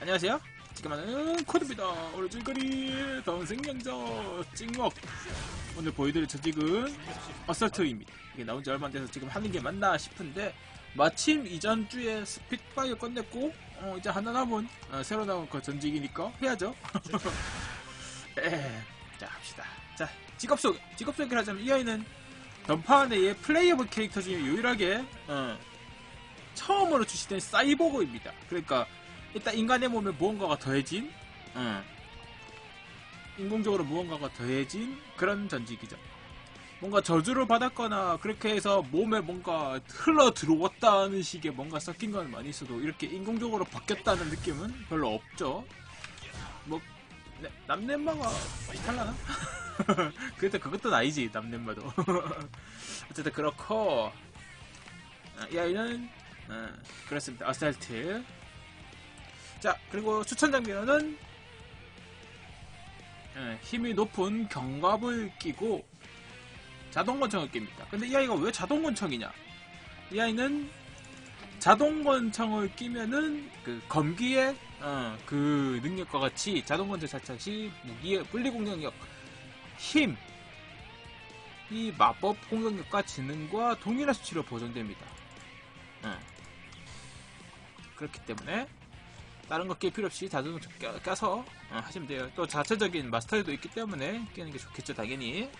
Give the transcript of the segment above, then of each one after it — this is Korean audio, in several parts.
안녕하세요. 지금은 코드입니다. 오늘 줄거리 동생양자 찍먹. 오늘 보여드릴 저직은 어설트입니다. 이게 나온 지 얼마 안 돼서 지금 하는 게 맞나 싶은데 마침 이전 주에 스피드파이어 끝냈고 어, 이제 하나 남은 어, 새로 나온 그 전직이니까 해야죠. 에, 자 합시다. 자 직업 소개. 직업 소개를 하자면 이 아이는 던파 내의 플레이어블 캐릭터 중에 유일하게 어, 처음으로 출시된 사이보그입니다. 그러니까 일단 인간의 몸에 무언가가 더해진 어, 인공적으로 무언가가 더해진 그런 전직이죠. 뭔가 저주를 받았거나 그렇게 해서 몸에 뭔가 흘러 들어왔다는 식의 뭔가 섞인 건 많이 있어도 이렇게 인공적으로 바뀌었다는 느낌은 별로 없죠. 뭐 네, 남넷마가 비탈라나? 그래도 그것도 아니지 남넷마도. 어쨌든 그렇고 아, 이 아이는 어, 그렇습니다. 어설트. 자 그리고 추천 장비로는 예, 힘이 높은 경갑을 끼고 자동권총을 낍니다. 근데 이 아이가 왜 자동권총이냐? 이 아이는 자동권총을 끼면은 그 검기의 어, 그 능력과 같이 자동권총 사착 시 무기의 분리 공격력, 힘, 이 마법 공격력과 지능과 동일한 수치로 보존됩니다. 어. 그렇기 때문에 다른 거낄 필요 없이 자동차 껴- 껴서 어, 하시면 돼요. 또 자체적인 마스터도 있기 때문에 끼는 게 좋겠죠, 당연히.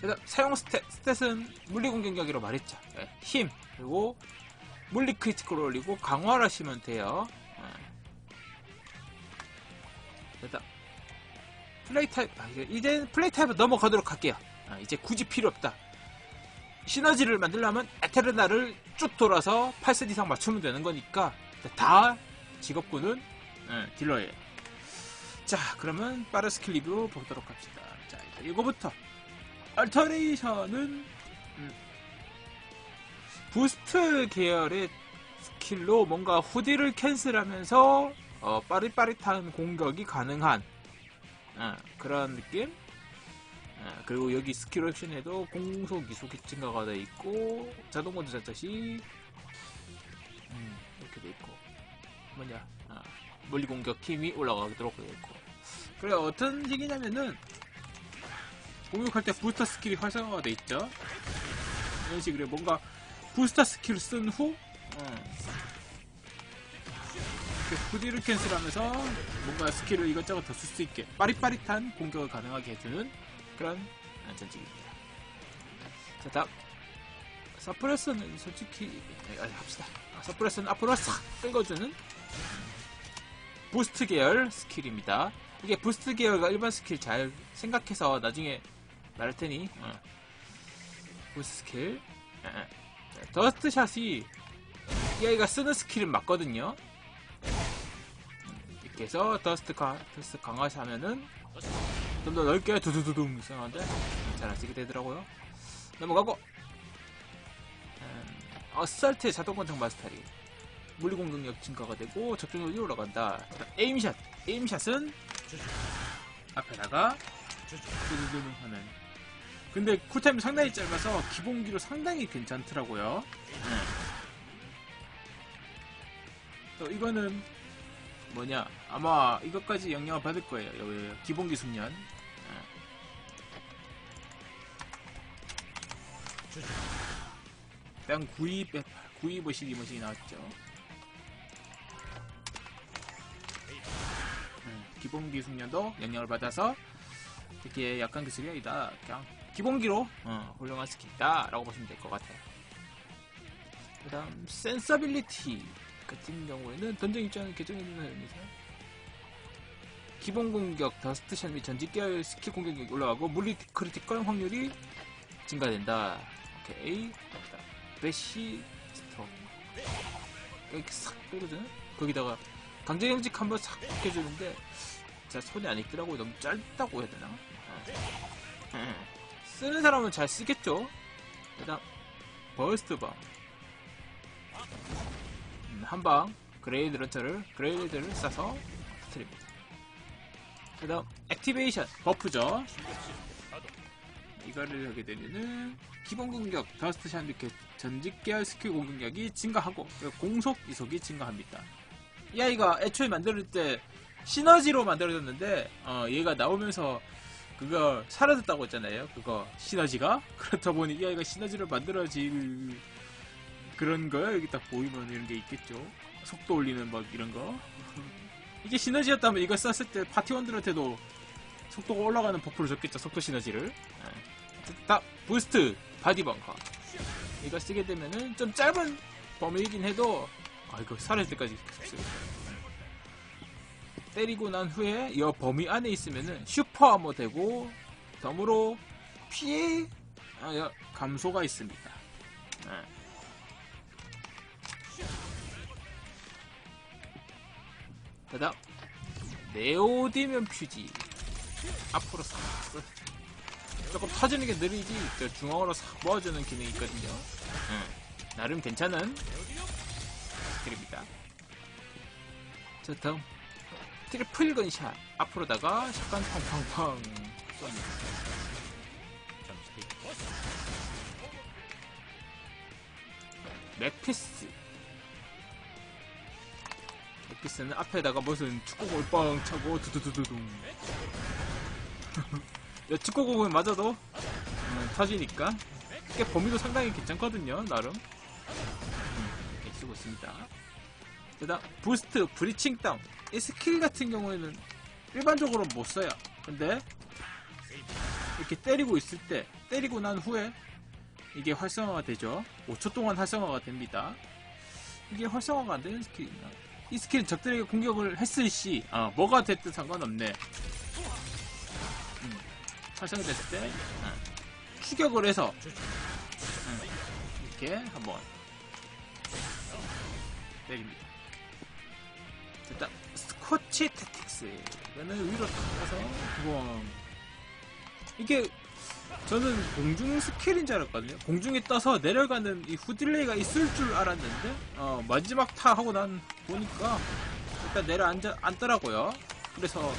그래서 사용 스탯, 스탯은 물리 공 격력이라고 말했죠. 예, 힘 그리고 물리 크리티컬 올리고 강화를 하시면 돼요. 어. 됐다. 플레이 타입 아, 이제- 플레이 타입을 넘어가도록 할게요. 아, 이제 굳이 필요 없다. 시너지를 만들려면 에테르나를 쭉 돌아서 8세 이상 맞추면 되는 거니까 다 직업군은 예, 딜러예요. 자, 그러면 빠른 스킬 리뷰 보도록 합시다. 자, 이거부터. 알터레이션은 음, 부스트 계열의 스킬로 뭔가 후디를 캔슬하면서 어, 빠릿빠릿한 공격이 가능한 어, 그런 느낌? 어, 그리고 여기 스킬 옵션에도 공속 이속이 증가가 돼 있고 자동 건조 자체시 뭐냐 아, 물리 공격 힘이 올라가도록 돼 있고 그래 어떤 식이냐면은 공격할 때 부스터 스킬이 활성화가 돼 있죠 이런 식으로 뭔가 부스터 스킬을 쓴후 어, 후디를 캔슬하면서 뭔가 스킬을 이것저것 더 쓸 수 있게 빠릿빠릿한 공격을 가능하게 해주는 그런 전직입니다. 자 다음 서프레스는 솔직히 네, 아, 합시다. 아, 서프레스는 앞으로 싹 끌어주는 부스트 계열 스킬입니다. 이게 부스트 계열과 일반 스킬 잘 생각해서 나중에 말할 테니 어. 부스트 스킬 에, 에. 자, 더스트 샷이 이 아이가 쓰는 스킬은 맞거든요. 음, 이렇게 해서 더스트 강 더스트 강화하면은 좀 더 넓게 두두두둥 이상한데 잘 안 쓰게 되더라고요. 넘어가고 음, 어설트 자동 권총 마스터리 물리 공격력 증가가 되고 적중률이 올라간다. 에임샷 에임샷은 앞에다가 두두두둥 하는 근데 쿨타임이 상당히 짧아서 기본기로 상당히 괜찮더라고요. 음. 또 이거는 뭐냐 아마 이것까지 영향을 받을 거예요. 기본기 숙련. 그냥 92, 92 뭐시기 뭐시기 나왔죠. 기본기 숙련도 영향을 받아서 이게 약간 기술이 아니다. 그냥 기본기로 어, 훌륭한 스킬이다 라고 보시면 될 것 같아요. 그 다음 센서빌리티 같은 경우에는 던전 입장을 개정해주는 면에서 기본 공격, 더스트샷 및 전직 계열 스킬 공격력이 올라가고 물리 크리티컬 확률이 증가된다. 오케이. 배시 스톱. 이렇게 싹 빼거든? 거기다가 강제경직 한번 싹 해주는데 진짜 손이 안 익더라고 너무 짧다고 해야 되나? 어. 음. 쓰는 사람은 잘 쓰겠죠? 일단 버스트 방 음, 한방 그레이드 런처를 그레이드를 쏴서 터뜨립니다. 그 다음 액티베이션 버프죠. 이거를 하게 되면은 기본 공격 더스트 샷 이렇게 전직 계열 스킬 공격력이 증가하고 공속 이속이 증가합니다. 이 아이가 애초에 만들 때 시너지로 만들어졌는데 어, 얘가 나오면서 그거 사라졌다고 했잖아요. 그거 시너지가 그렇다 보니 이 아이가 시너지를 만들어질 그런 거요. 여기 딱 보이면 이런 게 있겠죠. 속도 올리는 막 이런 거. 이게 시너지였다면 이거 썼을 때 파티원들한테도 속도가 올라가는 버프를 줬겠죠. 속도 시너지를. 예. 딱 부스트 바디 벙커. 이거 쓰게 되면은 좀 짧은 범위이긴 해도 아 이거 사라질 때까지 계속 때리고 난 후에 이 범위 안에 있으면은 슈퍼 아머 되고 덤으로 피해 아, 여- 감소가 있습니다. 예. 다다 네오디면 퓨지 앞으로 싹 조금 터지는 게 느리지 저 중앙으로 싹 모아주는 기능이 있거든요. 예. 나름 괜찮은 스킬입니다. 자 다음 트리플 건샷 앞으로다가 샷간 팡팡팡 쏩니다. 맥피스 맥피스는 앞에다가 무슨 축구공을 뻥 차고 두두두두둥 야, 축구공을 맞아도 음, 터지니까 꽤 범위도 상당히 괜찮거든요 나름 있습니다. 그다음 부스트 브리칭 다운. 이 스킬 같은 경우에는 일반적으로 못 써요. 근데 이렇게 때리고 있을 때 때리고 난 후에 이게 활성화가 되죠. 5초 동안 활성화가 됩니다. 이게 활성화가 안 되는 스킬이나. 이 스킬은 적들에게 공격을 했을 시 아, 뭐가 됐든 상관없네. 음, 활성화됐을 때 아, 추격을 해서 음, 이렇게 한번 때립니다. 일단 스코치 태틱스 이거는 위로 떠서 우왕 이게 저는 공중 스킬인 줄 알았거든요. 공중에 떠서 내려가는 이 후딜레이가 있을 줄 알았는데 어, 마지막 타 하고 난 보니까 일단 내려앉아 앉더라고요. 그래서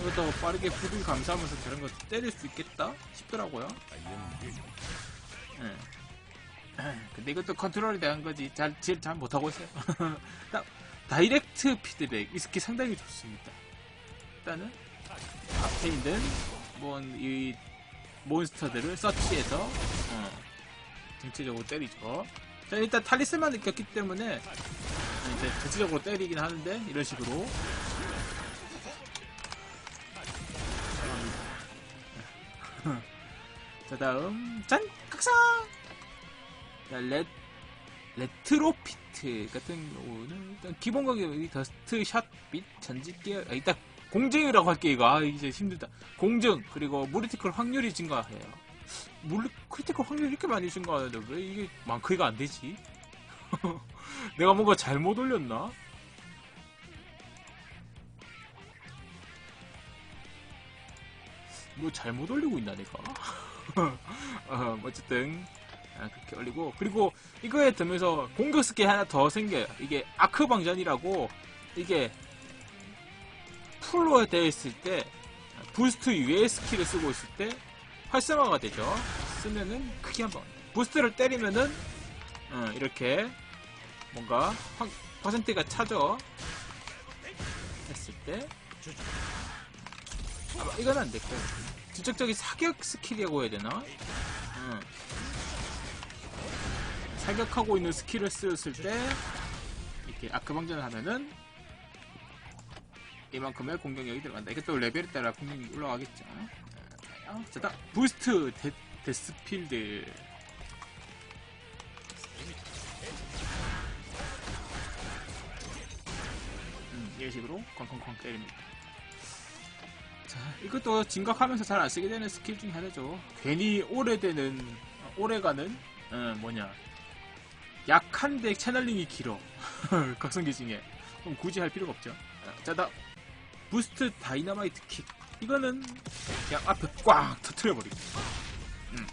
이것도 빠르게 후딜 감사하면서 저런 거 때릴 수 있겠다 싶더라고요. 예. 근데 이것도 컨트롤이 대한 거지. 잘, 제일 잘 못하고 있어요. 딱 다이렉트 피드백. 이 스킬 상당히 좋습니다. 일단은 앞에 있는 뭐이 몬스터들을 서치해서 어, 전체적으로 때리죠. 자 일단 탈리스만 느꼈기 때문에 이제 전체적으로 때리긴 하는데 이런 식으로. 자 다음. 짠! 각성! 자, 레, 레트로피트 같은 경우는 일단 기본 가격이 더스트 샷빛 전직 계열 아, 일단 공증이라고 할게 이거. 아 이제 힘들다. 공증 그리고 무리티컬 확률이 증가해요. 물리 크리티컬 확률이 이렇게 많이 증가하는데 왜 이게 마크가 안 되지? 내가 뭔가 잘못 올렸나? 뭐 잘못 올리고 있나 내가? 어, 어쨌든 아, 그렇게 올리고. 그리고 이거에 들면서 공격 스킬 하나 더 생겨요. 이게 아크 방전이라고 이게 풀로 되어 있을 때 부스트 위에 스킬을 쓰고 있을 때 활성화가 되죠. 쓰면은 크게 한번 부스트를 때리면은 어, 이렇게 뭔가 확, 퍼센트가 차져 했을 때. 아마 이건 안 될까요 직접적인 사격 스킬이라고 해야 되나? 음. 사격하고 있는 스킬을 쓰였을 때 이렇게 아크방전을 하면은 이만큼의 공격력이 들어간다. 이게 또 레벨에 따라 공격력이 올라가겠죠. 어, 자, 다 부스트 데, 데스필드 음, 이런 식으로 쾅쾅쾅 때립니다. 자, 이것도 진각하면서 잘 안 쓰게 되는 스킬 중에 하나죠. 괜히 오래되는, 어, 오래가는, 어, 뭐냐. 약한데 채널링이 길어. 각성기 중에. 그럼 굳이 할 필요가 없죠. 어, 자, 다 부스트 다이너마이트 킥. 이거는 그냥 앞에 꽉 터트려버리고. 음.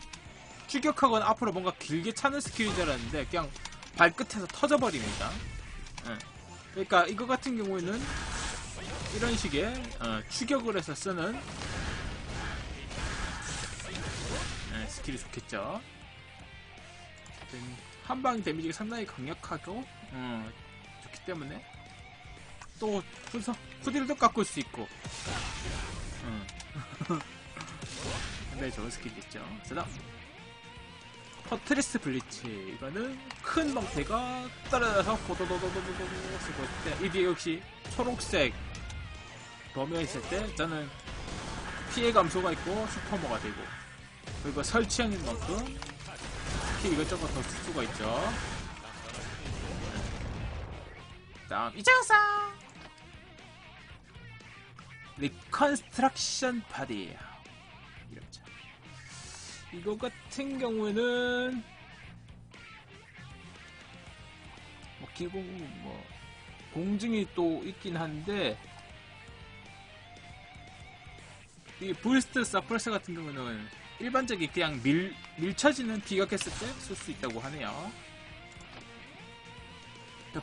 추격하거나 앞으로 뭔가 길게 차는 스킬인 줄 알았는데 그냥 발끝에서 터져버립니다. 예. 그러니까 이거 같은 경우에는 이런 식의 어, 추격을 해서 쓰는 예, 스킬이 좋겠죠. 한방 데미지가 상당히 강력하고 어, 좋기 때문에 또 후서 후딜도 깎을 수 있고. 응. 네 좋은 스킬이죠. 그다음. 퍼트리스 블리치 이거는 큰 방패가 떨어져서 호도도도도도도 쓰고 있을 때 이게 역시 초록색 범위가 있을 때 저는 피해 감소가 있고 슈퍼머가 되고 그리고 설치하는 만큼 스킬 이것저것 더 쓸 수가 있죠. 다음 이장상 리컨스트럭션 바디. 이렇죠. 이거 같은 경우에는 뭐 기본 뭐 공증이 또 있긴 한데 이 부스트 서프레스 같은 경우는 일반적인 그냥 밀, 밀쳐지는 비각했을 때 쓸 수 있다고 하네요.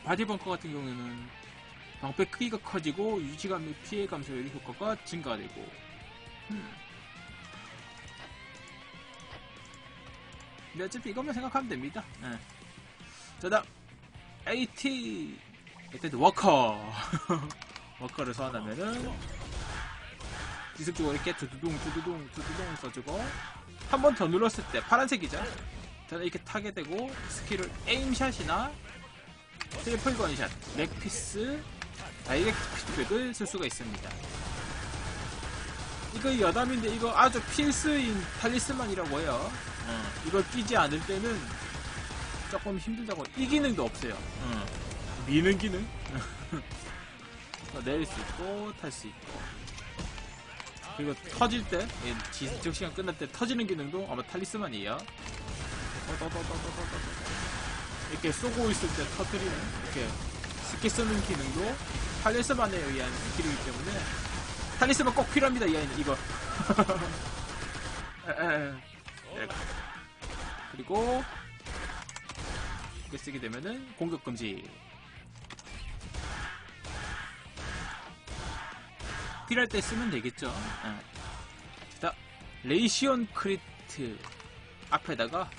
바디 벙커 같은 경우에는 방패 크기가 커지고 유지감 및 피해 감소 요리 효과가 증가되고 음. 근데 어차피 이것만 생각하면 됩니다. 예. 자, 다음 AT 워커 워커를 소환하면은 지속적으로 이렇게 두두둥 두두둥 두두둥 써주고 한 번 더 눌렀을 때 파란색이죠. 저는 이렇게 타게 되고 스킬을 에임샷이나 트리플 건샷, 렉피스, 다이렉트 피드백을 쓸 수가 있습니다. 이거 여담인데 이거 아주 필수인 탈리스만이라고 해요. 어, 이걸 끼지 않을 때는 조금 힘들다고 이 기능도 없어요. 어, 미는 기능 어, 내릴 수 있고 탈 수 있고 그리고 터질 때 예, 지적 시간 끝날 때 터지는 기능도 아마 탈리스만이에요. 떠떠떠떠떠떠떠. 이렇게 쏘고 있을 때 터뜨리는 이렇게 스킬 쓰는 기능도 탈리스만에 의한 스킬이기 때문에 탈리스만 꼭 필요합니다 이 아이는 이거. 그리고 이렇게 쓰게 되면은 공격 금지 필요할 때 쓰면 되겠죠. 에. 자 레이시온 크리트 앞에다가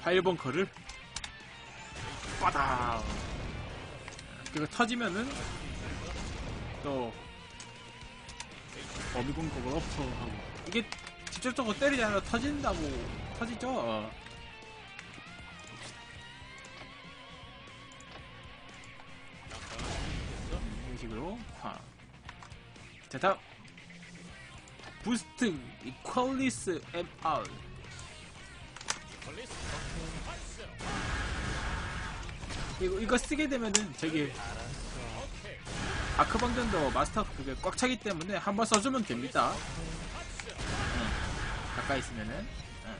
파일벙커를 빠다 그거 터지면은 또 어미공격을 없어 하고. 이게 직접적으로 때리지 않아도 터진다고 터지죠 화. 자 다음 부스트 이퀄리스 MR 이거, 이거 쓰게 되면은 저기 아크방전도 마스터 그게 꽉 차기 때문에 한번 써주면 됩니다. 응. 가까이 있으면은 응.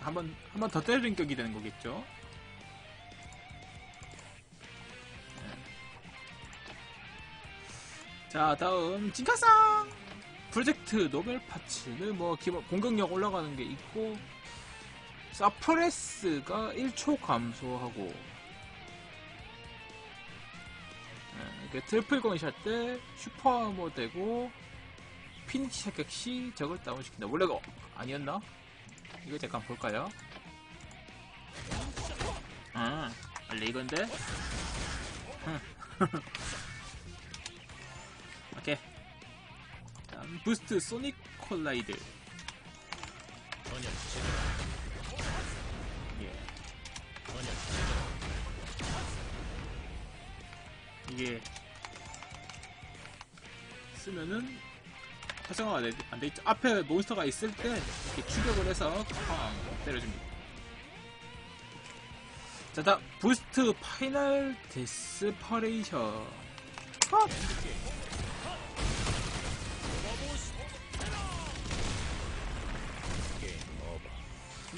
한번 한 번 더 때리는 격이 되는 거겠죠. 자 다음 진카상 프로젝트 노벨 파츠는 뭐 기본 공격력 올라가는 게 있고 서프레스가 1초 감소하고 이렇게 트리플 건샷 때 슈퍼아머 되고 피니치 사격 시 적을 다운시킨다. 원래 가 아니었나? 이거 잠깐 볼까요? 아, 원래 이건데? 오케이. 다음 부스트 소닉 콜라이드. 예. 이게 쓰면은 활성화가 안 돼 있죠. 앞에 몬스터가 있을 때 이렇게 추격을 해서 쾅 때려줍니다. 자, 다 부스트 파이널 데스퍼레이션. 아!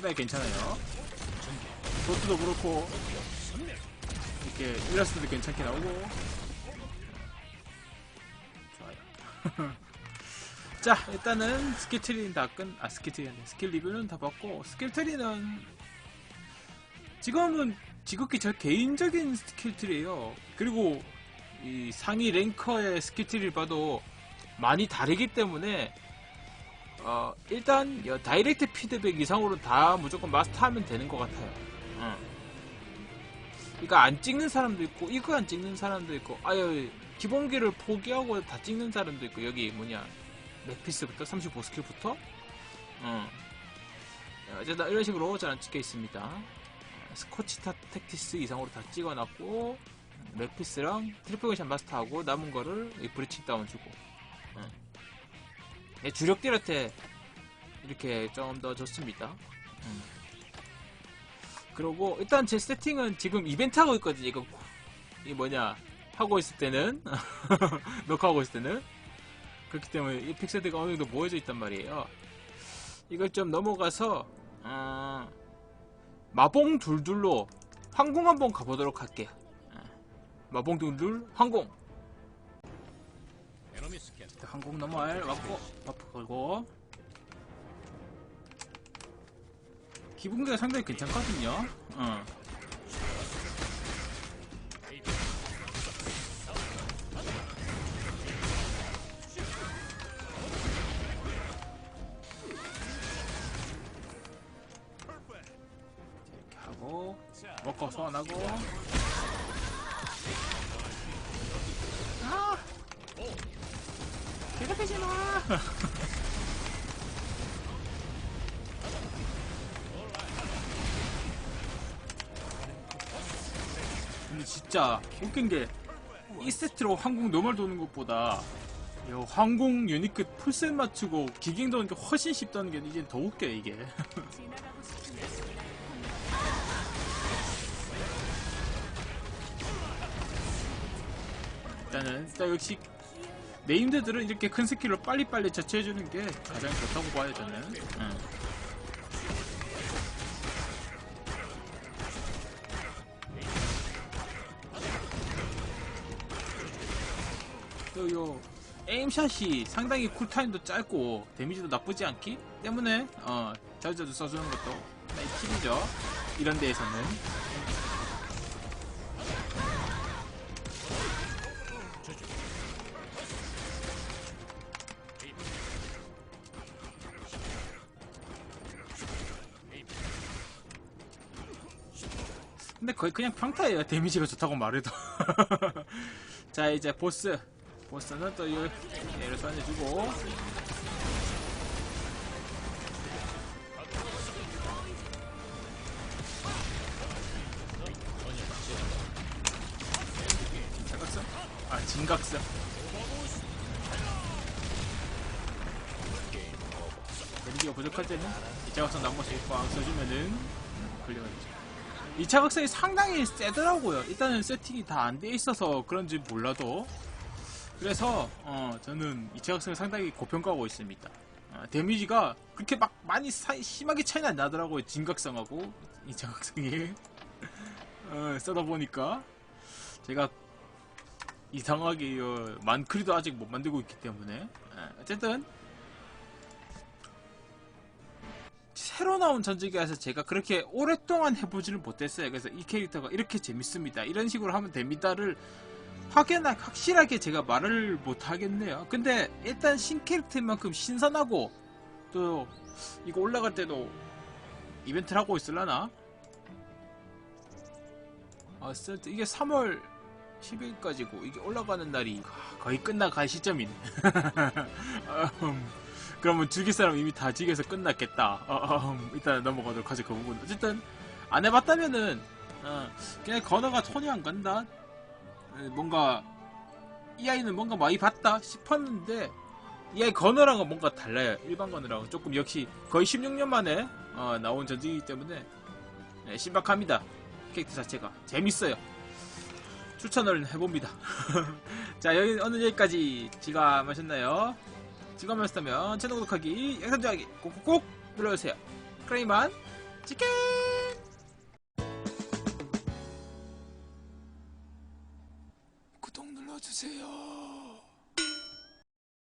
상당히 괜찮아요. 도트도 그렇고 이렇게 일러스트도 괜찮게 나오고 좋아요. 자 일단은 스킬 트리는 다 끝, 아 스킬 트리 아니라 스킬 리뷰는 다 봤고 스킬 트리는 지금은 지극히 저 개인적인 스킬 트리예요. 그리고 이 상위 랭커의 스킬 트리를 봐도 많이 다르기 때문에 어, 일단 여, 다이렉트 피드백 이상으로 다 무조건 마스터하면 되는 것 같아요. 어. 이거 안 찍는 사람도 있고 이거 안 찍는 사람도 있고 아유 기본기를 포기하고 다 찍는 사람도 있고 여기 뭐냐 맥피스부터 35 스킬부터 어 어쨌든 이런 식으로 잘 찍혀 있습니다 어, 스코치타 텍티스 이상으로 다 찍어놨고 맥피스랑 트리플 샷 마스터하고 남은 거를 이 브리칭 다운 주고 어. 예, 주력들한테 이렇게 좀 더 좋습니다 음. 그리고 일단 제 세팅은 지금 이벤트 하고 있거든요. 이거 이 뭐냐 하고 있을 때는 녹화하고 있을 때는 그렇기 때문에 이 픽세드가 어느 정도 모여져 있단 말이에요. 이걸 좀 넘어가서 어, 마봉 둘둘로 항공 한번 가보도록 할게요. 어, 마봉 둘둘 항공. 자, 항공 넘어갈 맞고 버프 걸고 기분기가 상당히 괜찮거든요. 어. 이렇게 하고 먹고 소환하고 아 괴롭히지 마 근데 진짜 웃긴 게이 세트로 항공 노멀 도는 것보다 이 항공 유니크 풀셋 맞추고 기ging 도는 게 훨씬 쉽다는 게 이제 더 웃겨 이게 일단은 일단 역시 네임드들은 이렇게 큰 스킬로 빨리빨리 자처해주는 게 가장 좋다고 봐요 저는 응. 또 요. 에임샷이 상당히 쿨타임도 짧고 데미지도 나쁘지 않기 때문에 어 자주자주 써주는 것도 하나의 팁이죠. 이런 데에서는. 근데 거의 그냥 평타예요. 데미지가 좋다고 말해도. 자 이제 보스 보스는 또 요, 얘를 써내주고 진각성? 아 진각성 데미지가 부족할 때는 이차각성 나한 번씩 꽝 써주면은 걸려가지고 이 차각성이 상당히 세더라고요. 일단은 세팅이 다 안 돼 있어서 그런지 몰라도 그래서 어, 저는 이 차각성을 상당히 고평가하고 있습니다. 어, 데미지가 그렇게 막 많이 사- 심하게 차이는 안 나더라고요. 진각성하고 이 차각성이 어, 쓰다 보니까 제가 이상하게 어, 만크리도 아직 못 만들고 있기 때문에 어, 어쨌든 새로 나온 전지기에서 제가 그렇게 오랫동안 해보지를 못했어요. 그래서 이 캐릭터가 이렇게 재밌습니다. 이런 식으로 하면 됩니다를 확연하, 확실하게 제가 말을 못 하겠네요. 근데 일단 신캐릭터인 만큼 신선하고 또 이거 올라갈 때도 이벤트를 하고 있을라나? 아, 쓸- 이게 3월 10일까지고 이게 올라가는 날이 거의 끝나갈 시점이네. 음, 그러면 죽일 사람 이미 다 죽여서 끝났겠다. 어, 어, 음, 일단 넘어가도록 하죠, 그 부분. 어쨌든, 안 해봤다면은, 어, 그냥 건어가 톤이 안 간다? 에, 뭔가, 이 아이는 뭔가 많이 봤다 싶었는데, 이 아이 건어랑은 뭔가 달라요. 일반 건어랑은. 조금 역시 거의 16년 만에, 어, 나온 전지이기 때문에, 네, 신박합니다. 캐릭터 자체가. 재밌어요. 추천을 해봅니다. 자, 여기, 오늘 여기까지 지가 마셨나요? 즐거우셨다면 채널 구독하기, 영상 좋아하기 꼭꼭꼭 눌러주세요. 그럼 이만 치킨! 주세요.